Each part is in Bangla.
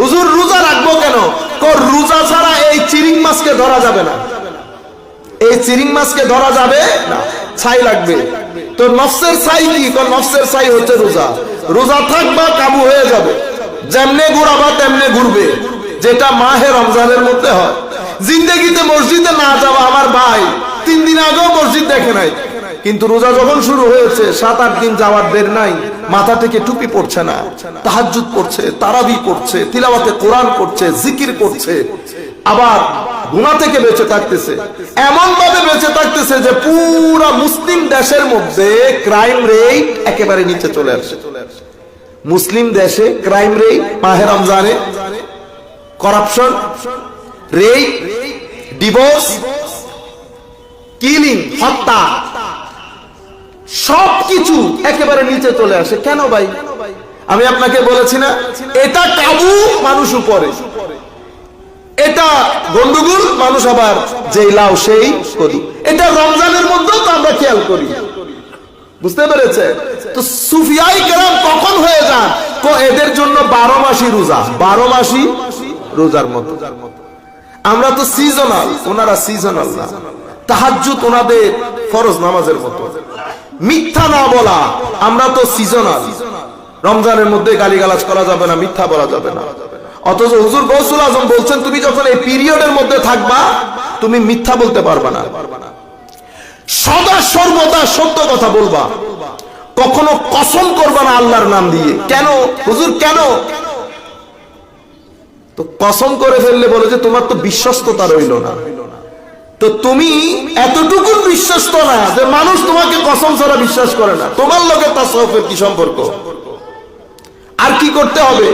হুজুর, রোজা রাখব কেন? রোজা ছাড়া এই চিরিং মাছকে ধরা যাবে না। এই চিরিং মাছকে ধরা যাবে না। ছাই লাগবে। তো নফসের ছাই কো? নফসের ছাই হচ্ছে রোজা। রোজা থাকবা, কাবু হয়ে যাবে। যেমনে ঘুরাবা, তেমনে ঘুরবে। যেটা মাহে রমজানের মধ্যে হয়। জিন্দগিতে মসজিদে না যাওয়া আমার ভাই, তিন দিন আগেও মসজিদ দেখে নাই। কিন্তু রোজা যখন শুরু হয়েছে, সাত, আট দিন যাওয়ার দের নাই, মাথা থেকে টুপি পড়ছে না, তাহাজ্জুদ পড়ছে, তারাবি পড়ছে, তিলাওয়াতে কোরআন করছে জিকির করছে, আবার গুণা থেকে বেঁচে থাকতেছে। এমন ভাবে বেঁচে থাকতেছে যে পুরা মুসলিম দেশের মধ্যে ক্রাইম রেট একেবারে নিচে চলে আসে। মুসলিম দেশে ক্রাইম রেট মাহে রমজানে করাপশন রেট ডিভোর্স কিলিং হত্যা সবকিছু একেবারে নিচে চলে আসে। কেন ভাই? আমি আপনাকে বলেছি না, এটা কাবু মানুষ উপরে। এটা গন্ডগোল মানুষ আবার যেই লাও সেই করি। এটা রমজানের মধ্যেও তো আমরা খেয়াল করি। বুঝতে পেরেছে তো সুফিয়াই কেরাম কখন হয়ে যান? তো এদের জন্য বারো মাসি রোজা, বারো মাসি রোজার মতো। আমরা তো সিজনাল ওনারা সিজনাল না। তাহাজ্জুদ ওনাদের ফরজ নামাজের মতো। মিথ্যা না বলা, আমরা তো সিজনাল রমজানের মধ্যে গালিগালাজ করা যাবে না, মিথ্যা বলা যাবে না। অথচ হুজুর গৌসুল আজম বলছেন, তুমি যখন এই পিরিয়ডের মধ্যে থাকবা, তুমি মিথ্যা বলতে পারবে না। সদা সর্বদা সত্য কথা বলবা। কখনো কসম করবা না আল্লাহর নাম দিয়ে। কেন? হুজুর, কেন? তো কসম করে ফেললে বলে যে তোমার তো বিশ্বস্ততা রইল না। তো তুমি এতটুকু বিশ্বস্ত না যে মানুষ তোমাকে কসম ছাড়া বিশ্বাস করে না। তোমার লোকে তাসফের কি সম্পর্ক? আর কি করতে হবে?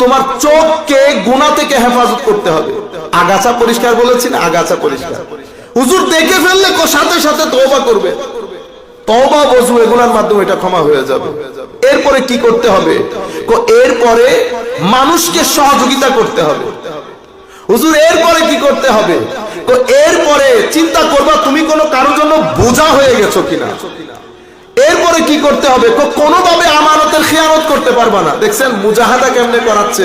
তোমার চোখকে গুণা থেকে হেফাজত করতে হবে। আগাছা পরিষ্কার বলেছি না আগাছা পরিষ্কার। হুজুর দেখে ফেললে সাথে সাথে তওবা করবে। তওবা বজু এগুলোর মাধ্যমে এটা ক্ষমা হয়ে যাবে। এরপরে কি করতে হবে? এরপরে মানুষকে সহযোগিতা করতে হবে। হুজুর, এরপরে কি করতে হবে? তো এরপরে চিন্তা করবা তুমি কোনো কারোর জন্য বোঝা হয়ে গেছো কিনা? এরপরে কি করতে হবে? কোনোভাবে আমানতের খেয়ানত করতে পারবা না। দেখছেন, মুজাহাদা কেমনে করাচ্ছে?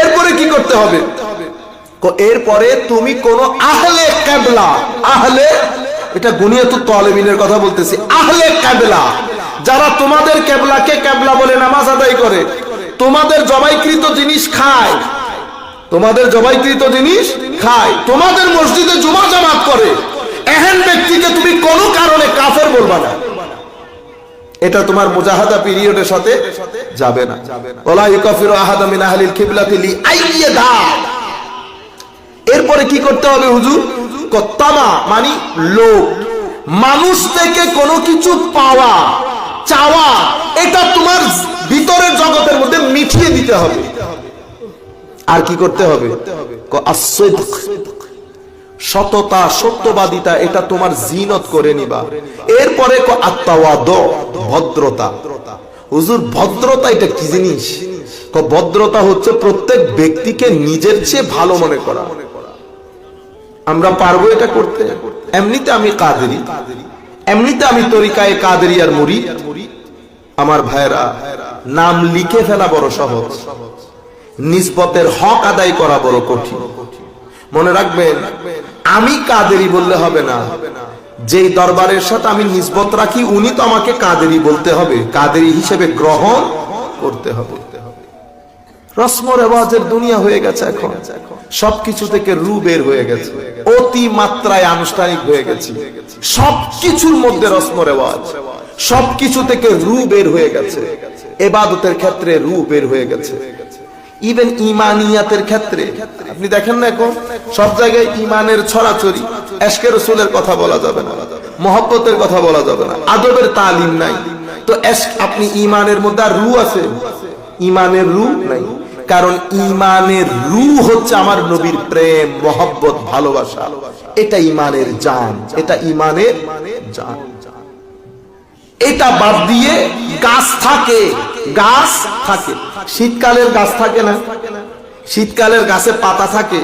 এরপরে কি করতে হবে? এরপরে তুমি কোন আহলে কাবলা আহলে, এটা গুনিয়াতু তলেমিনের কথা বলতেছি, আহলে কাবলা যারা তোমাদের কেবলাকে কেবলা বলে নামাজ আদায় করে, তোমাদের জবাইকৃত জিনিস খায় তোমাদের জবাইকৃত জিনিস খায়। তোমাদের মসজিদে জুমা জামাত করে। এহেন ব্যক্তিকে তুমি কোনো কারণে কাফের বলবা না। এটা তোমার মুজাহাদা পিরিয়ডের সাথে যাবে না। ওলা ইউকাফিরু আহাদা মিন আহলিল কিবলাতি লি আইয়াদা এরপরে কি করতে হবে হুজুর? কত্তামা মানে লোক মানুষ থেকে কোনো কিছু পাওয়া, চাওয়া, এটা তোমার ভিতরের জগতের মধ্যে মিঠিয়ে দিতে হবে। আর কি করতে হবে? সততা সত্যবাদিতা এটা তোমার জিনত করে নিবা। এরপরে ভদ্রতা। হুজুর ভদ্রতা এটা কি জিনিস? ভদ্রতা হচ্ছে প্রত্যেক ব্যক্তিকে নিজের চেয়ে ভালো মনে করা। আমরা পারব এটা করতে? এমনিতে আমি কাদেরি। এমনিতে আমি তরিকায় কাদেরি আর মুড়ি আমার ভাইরা নাম লিখে ফেলা বড় সহজ। নিসবতের হক আদায় করা বড় কঠিন। মনে রাখবেন, আমি কাদেরি বললে হবে না। যেই দরবারের সাথে আমি নিসবত রাখি, উনি তো আমাকে কাদেরি বলতে হবে। কাদেরি হিসেবে গ্রহণ করতে হবে। রেওয়াজের দুনিয়া হয়ে গেছে এখন। থেকে রু বের হয়ে গেছে। অতি মাত্রায় আনুষ্ঠানিক হয়ে গেছে। সবকিছুর মধ্যে রসম রেওয়াজ সবকিছু থেকে রু বের হয়ে গেছে। এবাদতের ক্ষেত্রে রু বের হয়ে গেছে। ইভেন ইমানিয়াতের ক্ষেত্রে, আপনি দেখেন না এখন, সব জায়গায় ইমানের ছড়াছড়ি। এসকে রসুলের কথা বলা যাবে না, মহব্বতের কথা বলা যাবে না, আদবের তালিম নাই। তো আপনি ইমানের মধ্যে আর রু আছে? ইমানের রু নাই। কারণ ইমানের রু হচ্ছে আমার নবীর প্রেম, মহব্বত, ভালোবাসা। এটা ইমানের জান, এটা ইমানের জান। এটা বাদ দিয়ে গাছ থাকে। গাছ থাকে। শীতকালের গাছ থাকে না। শীতকালের গাছে পাতা থাকে।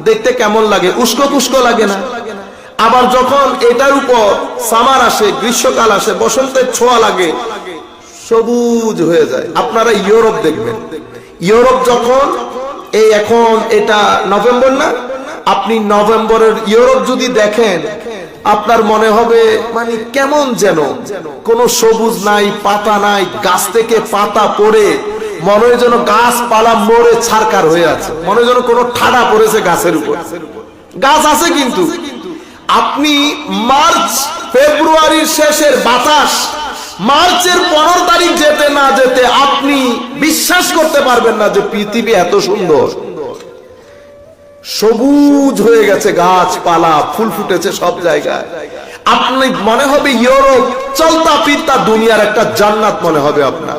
দেখতে কেমন লাগে? উস্কো কুস্কো লাগে না। আবার যখন এটার উপর সামার আসে, গ্রীষ্মকাল আসে, বসন্তের ছোঁয়া লাগে, সবুজ হয়ে যায়। আপনারা ইউরোপ দেখবেন। ইউরোপ যখন এই এখন এটা নভেম্বর না, আপনি নভেম্বরের ইউরোপ যদি দেখেন আপনার মনে হবে মানে কেমন যেন? কোনো সবুজ নাই, পাতা নাই, গাছ থেকে পাতা পড়ে, মনে হয় যেন গাছপালা মরে ছারকার হয়ে আছে। মনে হয় যেন কোনো ঠাডা পড়েছে গাছের উপর। গাছ আছে কিন্তু। আপনি মার্চ, ফেব্রুয়ারির শেষের বাতাস, মার্চের পনেরো তারিখ যেতে না যেতে আপনি বিশ্বাস করতে পারবেন না যে পৃথিবী এত সুন্দর। সবুজ হয়ে গেছে গাছপালা, ফুল ফুটেছে সব জায়গায়। আপনি মনে হবে ইউরোপ, চলতা ফিরতা দুনিয়ার একটা জান্নাত মনে হবে আপনার।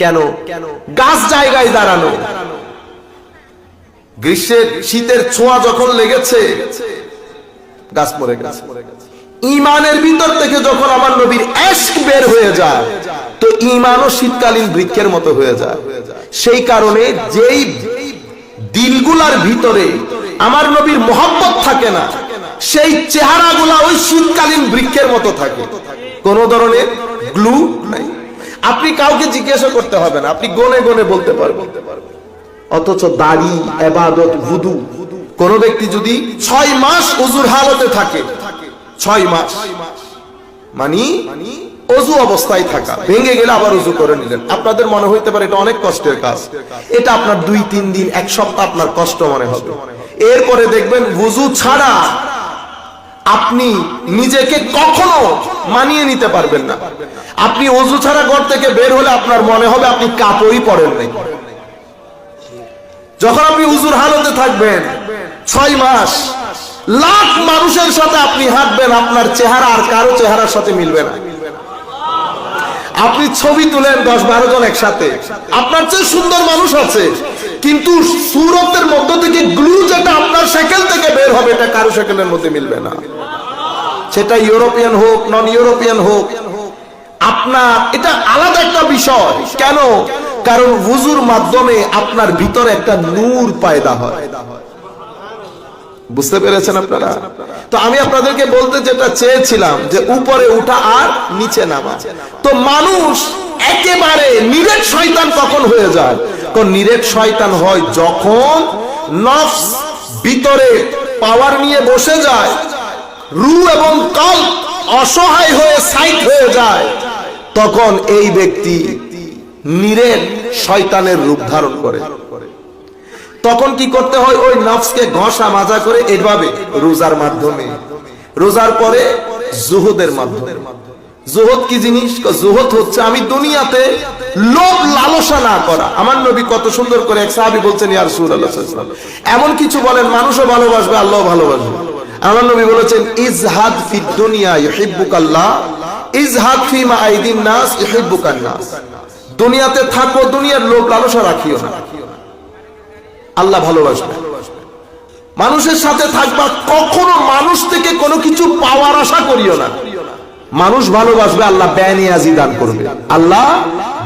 কেন? গাছ জায়গায় দাঁড়ানো। গ্রীষ্মের শীতের ছোঁয়া যখন লেগেছে, গাছ মরে গেছে। ইমানের ভিতর থেকে যখন আমার নবীর এশক বের হয়ে যায়, তো ইমানও শীতকালীন বৃক্ষের মতো হয়ে যায়। সেই কারণে যেই দিলগুলার ভিতরে আমার নবীর মোহাম্মত থাকে না। সেই চেহারাগুলা ওই শীতকালীন বৃক্ষের মতো থাকে। কোন ধরনের গ্লু নাই। আপনি কাউকে জিজ্ঞাসা করতে হবে না। আপনি গনে গনে বলতে পারবেন। অথচ দাড়ি এবাদত ভুদু কোন ব্যক্তি যদি ছয় মাস অজুর হালতে থাকে, ছয় মাস। মানি অজু অবস্থায় থাকা। ভেঙে গেলে আবার অজু করে নিলেন। আপনাদের মনে হইতে পারে এটা অনেক কষ্টের কাজ। এটা আপনার দুই, তিন দিন, এক সপ্তাহ আপনার কষ্ট মনে হবে। এরপরে দেখবেন বুজু ছাড়া আপনি নিজেকে কখনো মানিয়ে নিতে পারবেন না। আপনি অজু ছাড়া ঘর থেকে বের হলে আপনার মনে হবে আপনি কাপড়ই পরেন নাই। যখন আপনি উজুর হালতে থাকবেন, ছয় মাস, লাখ মানুষের সাথে আপনি হাঁটবেন, আপনার চেহারা আর কারও চেহারার সাথে মিলবে না। আপনি ছবি তুলেন দশ বারো জন একসাথে। আপনার চেয়ে সুন্দর মানুষ আছে। কিন্তু সুরতের মধ্য থেকে গ্লু যেটা আপনার সেকেল থেকে বের হবে, এটা কারও সেকেলের মধ্যে মিলবে না। সেটা ইউরোপিয়ান হোক নন ইউরোপিয়ান হোক, আপনার, এটা আলাদা একটা বিষয়। কেন? কারণ হুজুর মাধ্যমে আপনার ভিতরে একটা নূর পায়দা হয়। বুঝতে পেরেছেন আপনারা? তো আমি আপনাদেরকে বলতে যেটা চেয়েছিলাম, যে উপরে উঠা আর নিচে নামা। তো মানুষ একেবারে নিরেট শয়তান কখন হয়ে যায়? কোন নিরেট শয়তান হয় যখন নফস ভিতরে পাওয়ার নিয়ে বসে যায়, রু এবং কল অসহায় হয়ে সাইট হয়ে যায়, তখন এই ব্যক্তি নিরেট শয়তানের রূপ ধারণ করে। তখন কি করতে হয়? ওই নফসকে ঘষা মাজা করে এভাবে রোজার মাধ্যমে। রোজার পরে জুহুদের মাধ্যমে। জুহদ কি জিনিস? জুহদ হচ্ছে আমি দুনিয়াতে লোভ লালসা না করা। আমার নবী কত সুন্দর করে এক সাহাবী বলছেন, ইয়া সাল্লাল্লাহু আলাইহি ওয়াসাল্লাম। এমন কিছু বলেন, মানুষও ভালোবাসবে আল্লাহ ভালোবাসবে। আমার নবী বলেছেন, ইজহাদ ফিদ দুনিয়া ইউহিব্বুকাল্লাহ, ইজহাদ ফি মা আইদিন নাস ইউহিব্বুকান নাস। দুনিয়াতে থাকো, দুনিয়ার লোভ লালসা রাখিও না। আল্লাহ ভালোবাসবে। মানুষের সাথে থাকবা কখনো মানুষ থেকে কোনো কিছু পাওয়ার আশা করিও না। মানুষ ভালোবাসবে, আল্লাহ বেনিয়াজি দান করবে। আল্লাহ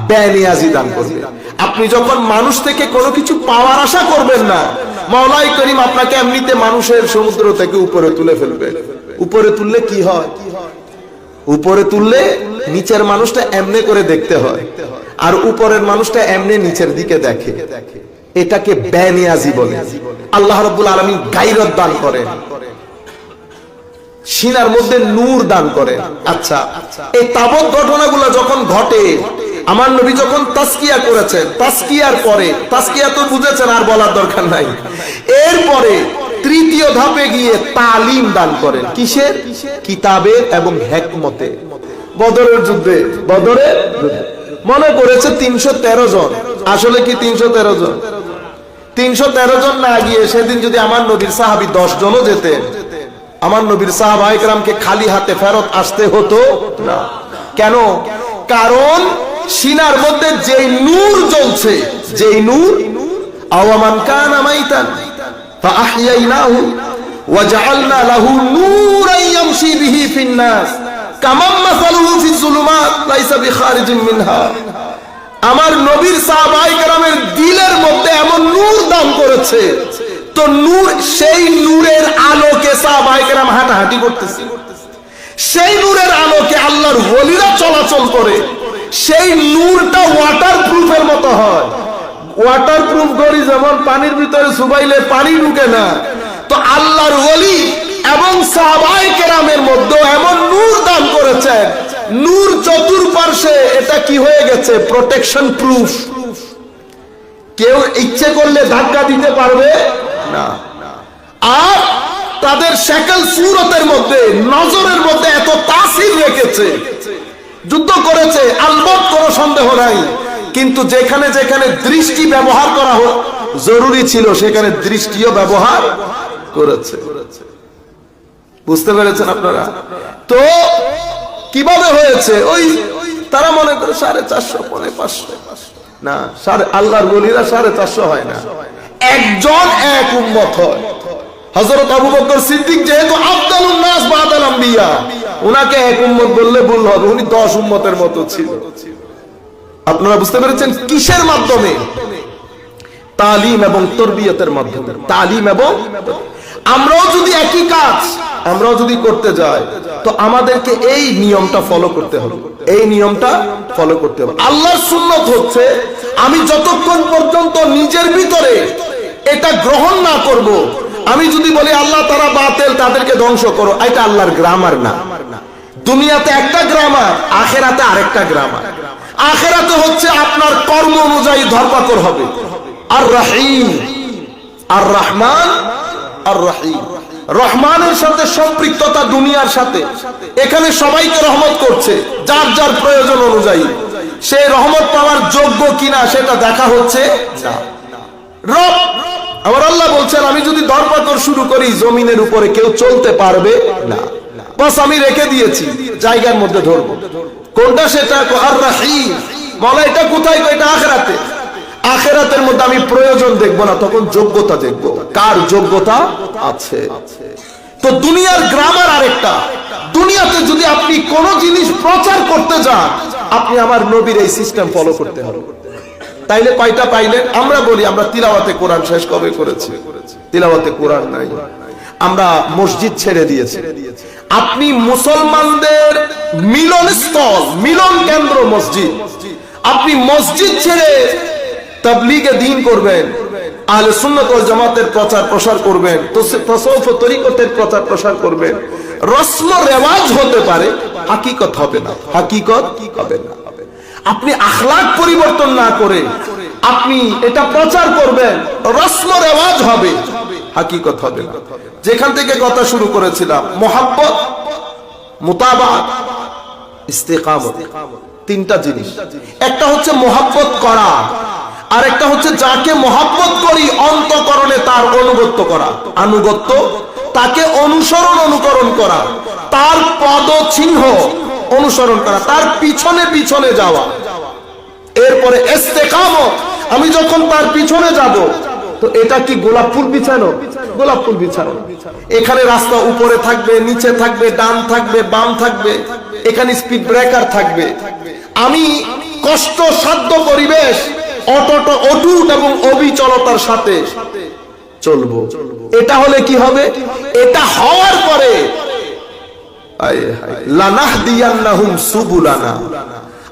বেনিয়াজি দান করবে। আপনি যখন মানুষ থেকে কোনো কিছু পাওয়ার আশা করবেন না মাওলাই করিম আপনাকে এমনিতে মানুষের সমুদ্র থেকে উপরে তুলে ফেলবে। উপরে তুললে কি হয়? উপরে তুললে নিচের মানুষটা এমনে করে দেখতে হয়। আর উপরের মানুষটা এমনি নিচের দিকে দেখে দেখে। এটাকে বেনিয়াজি বলে। আল্লাহ রব্বুল আলমী গাইরত দান করেন। সিনার মধ্যে নূর দান করে আচ্ছা এই তাবৎ ঘটনাগুলো যখন ঘটে, আমার নবী যখন তাস্কিয়া করেছেন তাস্কিয়ার পরে তাস্কিয়া তো বুঝেছেন আর বলার দরকার নাই। এরপরে তৃতীয় ধাপে গিয়ে তালিম দান করেন। কিসের? কিতাবের এবং হেকমতে বদরের যুদ্ধে, বদরের মনে করেছে তিনশো তেরো জন। আসলে কি তিনশো তেরো জন? তিনশো তেরো জন না গিয়ে সেদিন যদি আমার নবীর সাহাবি দশ জনও যেতেন, আমার নবীর সাহাবাহামকে খালি হাতে ফেরত আসতে হতো না। কেন? কারণ সিনার মধ্যে যে নূর জ্বলছে যে নূর, আওয়ামান কান আমাইতান ফাআহইয়াইনাহু ওয়াজআলনা লাহু নূরান ইয়ামশী বিহি ফিন নাস কামাম মাসালুহু ফিজ যুলুমাত লাইসা বিখারিজিন মিনহা। আমার নবীর সাহাবাইকরামের দিলের মধ্যে এমন নূর দান করেছে। তো নূর, সেই নূরের আলোকে সাহাবাইকরাম হাঁটাহাঁটি করতেছে। সেই নূরের আলোকে আল্লাহর ওলিরা চলাচল করে। সেই নূরটা ওয়াটার প্রুফের মতো হয়। ওয়াটার প্রুফ করি যেমন পানির ভিতরে সুবাইলে পানি ঢুকে না, তো আল্লাহর ওলি এবং সাহাবাই কেরামের মধ্যে এমন নূর দান করেছেন নূর চতুর্পার্শ্বে এটা কি হয়ে গেছে? প্রোটেকশন প্রুফ কেউ ইচ্ছে করলে ধাক্কা দিতে পারবে? না। আর তাদের শেকল সুরতের মধ্যে, নজরের মধ্যে এত তাসির রেখেছে। যুদ্ধ করেছে আলবত কোনো সন্দেহ নাই। কিন্তু যেখানে যেখানে দৃষ্টি ব্যবহার করা জরুরি ছিল, সেখানে দৃষ্টিও ব্যবহার করেছে। বুঝতে পেরেছেন আপনারা? তো কীভাবে হয়েছে? ওই তারা মনে করে সাড়ে চারশো, পনে পাঁচশো। না, সাড়ে আল্লাহর বলিরা সাড়ে চারশো হয় না। একজন এক উম্মত হয়। হযরত আবু বকর সিদ্দিক যেহেতু আফদালুন নাস বাদাল আম্বিয়া, উনাকে এক বললে ভুল হবে। উনি 10 উম্মতের মতো ছিল। আপনারা বুঝতে পেরেছেন কিসের মাধ্যমে? তালিম এবং তরবিয়তের মাধ্যমে। তালিম এবং আমরাও যদি একই কাজ আমরাও যদি করতে যাই, তো আমাদেরকে এই নিয়মটা ফলো করতে হবে। এই নিয়মটা ফলো করতে হবে। আল্লাহর সুন্নত হচ্ছে, আমি যতক্ষণ পর্যন্ত নিজের ভিতরে এটা গ্রহণ না করব, আমি যদি বলি, আল্লাহ তারা বাতেল, তাদেরকে ধ্বংস করো, এটা আল্লাহর গ্রামার না। দুনিয়াতে একটা গ্রামার আখেরাতে আরেকটা গ্রামার আখেরাতে হচ্ছে আপনার কর্ম অনুযায়ী ধরপাকড় হবে। আর রাহিম আর রহমান আর রাহিম রহমানের সাথে সম্পৃক্ততা দুনিয়ার সাথে। এখানে সবাইকে রহমত করছে, যার যার প্রয়োজন অনুযায়ী। সে রহমত পাওয়ার যোগ্য কিনা সেটা দেখা হচ্ছে আমার আল্লাহ বলছেন, আমি যদি ধরপাকড় শুরু করি, জমিনের উপরে কেউ চলতে পারবে না। বাস, আমি রেখে দিয়েছি, জায়গার মধ্যে ধরবো। কোনটা সেটা? আর রাহিম। মলা, এটা কোথায়? এটা আখেরাতে। আখেরাতের মধ্যে আমি প্রয়োজন দেখব না, তখন যোগ্যতা দেখব। কার যোগ্যতা? আছে। তো দুনিয়ার গ্রামার আরেকটা। দুনিয়াতে যদি আপনি কোন জিনিস প্রচার করতে যান, আপনি আমার নবীর এই সিস্টেম ফলো করতে হবে। তাইলে কয়টা পাইলেন? আমরা বলি, আমরা তিলাওয়াতে কোরআন শেষ কবে করেছি? তিলাওয়াতে কোরআন নাই। আমরা মসজিদ ছেড়ে দিয়েছি। আপনি মুসলমানদের মিলনস্থল, মিলন কেন্দ্র মসজিদ। আপনি মসজিদ ছেড়ে তাবলিগে দিন করবেন, আহলে সুন্নাত ওয়াল জামাতের প্রচার প্রসার করবেন তো তসawuf তরিকতের প্রচার প্রসার করবেন। রসম রেওয়াজ হতে পারে, হাকিকত হবে না, হাকিকত হবে না। আপনি আখলাক পরিবর্তন না করে আপনি এটা প্রচার করবেন, রসম রেওয়াজ হবে, হাকিকত হবে না। যেখান থেকে কথা শুরু করেছিলাম, মোহাব্বত মোতাবাক ইস্তেকামত, তিনটা জিনিস। একটা হচ্ছে মোহাব্বত করা আর একটা হচ্ছে যাকে মোহাব্বত করি অন্তকরণে তার অনুগত্য করা। আনুগত্য? তাকে অনুসরণ অনুকরণ করা। তার পদ চিহ্ন অনুসরণ করা। তার পিছনে পিছনে যাওয়া। এরপরে ইস্তেকামত। আমি যখন তার পিছনে যাব, তো এটা কি গোলাপ ফুল বিছানো? গোলাপ ফুল বিছানো। এখানে রাস্তা উপরে থাকবে, নিচে থাকবে, ডান থাকবে, বাম থাকবে, এখানে স্পিড ব্রেকার থাকবে। আমি কষ্ট সাধ্য পরিবেশ অটট অটুট এবং অবিচলতার সাথে চলবো। এটা হলে কি হবে? এটা হওয়ার পরে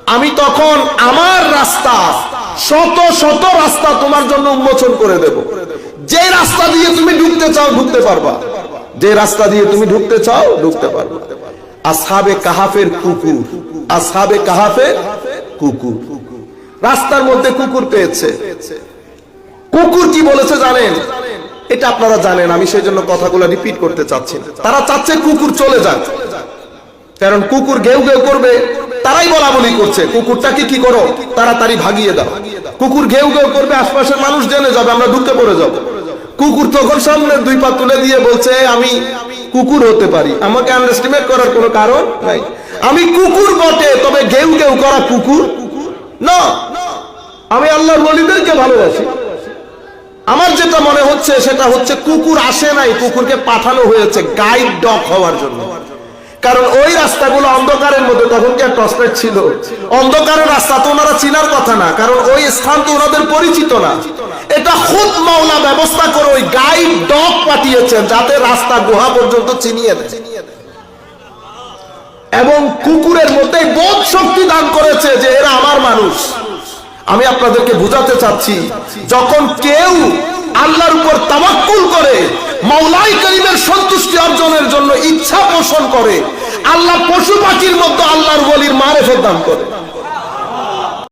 আমি তখন আমার রাস্তা, শত শত রাস্তা তোমার জন্য উন্মোচন করে দেব। যে রাস্তা দিয়ে তুমি ঢুকতে চাও, ঢুকতে পারবা। যে রাস্তা দিয়ে তুমি ঢুকতে চাও, ঢুকতে পারবা। আসহাবে কাহাফের কুকুর, আসহাবে কাহাফের কুকুর। রাস্তার মধ্যে কুকুর পেয়েছে। কুকুর কি বলেছে জানেন? এটা আপনারা জানেন, আমি সেই জন্য কথাগুলো রিপিট করতে চাচ্ছি তারা চাচ্ছে কুকুর চলে যাক। কারণ কুকুর ঘেউ ঘেউ করবে, তারাই বলা বলি করছে, কুকুরটাকে কি করো? তাড়াতাড়ি ভাগিয়ে দাও। কুকুর ঘেউ ঘেউ করবে, আশপাশের মানুষ জেনে যাবে, আমরা ঢুকে পড়ে যাব। কুকুর তখন সামনে দুই পা তুলে দিয়ে বলছে আমি কুকুর হতে পারি। আমাকে আন্ডারস্টিমেট করার কোনো কারণ নাই। আমি কুকুর বটে, তবে ঘেউ ঘেউ করা কুকুর কুকুর না। আমি আল্লাহর ওলিদেরকে ভালোবাসি। আমার যেটা মনে হচ্ছে, সেটা হচ্ছে কুকুর আসে নাই, কুকুরকে পাঠানো হয়েছে গাইড ডগ হওয়ার জন্য। কারণ ওই রাস্তাগুলো অন্ধকারের মধ্যে তখন কি টসলাইট ছিল? অন্ধকারের রাস্তা তো ওনারা চিনার কথা না, কারণ ওই স্থান তো ওনাদের পরিচিত না। এটা খুব মাওলা ব্যবস্থা করে ওই গাইড ডগ পাঠিয়েছেন, যাতে রাস্তা গুহা পর্যন্ত চিনিয়ে দেয় এবং কুকুরের মধ্যে বোধ শক্তি দান করেছে যে এরা আমার মানুষ। আমি আপনাদেরকে বুঝাতে চাচ্ছি, যখন কেউ আল্লাহর উপর তাবাক্কুল করে মাওলাই করিমের সন্তুষ্টি অর্জনের জন্য ইচ্ছা পোষণ করে, আল্লাহ পশু পাখির মধ্যে আল্লাহর বলির মারে দান করে।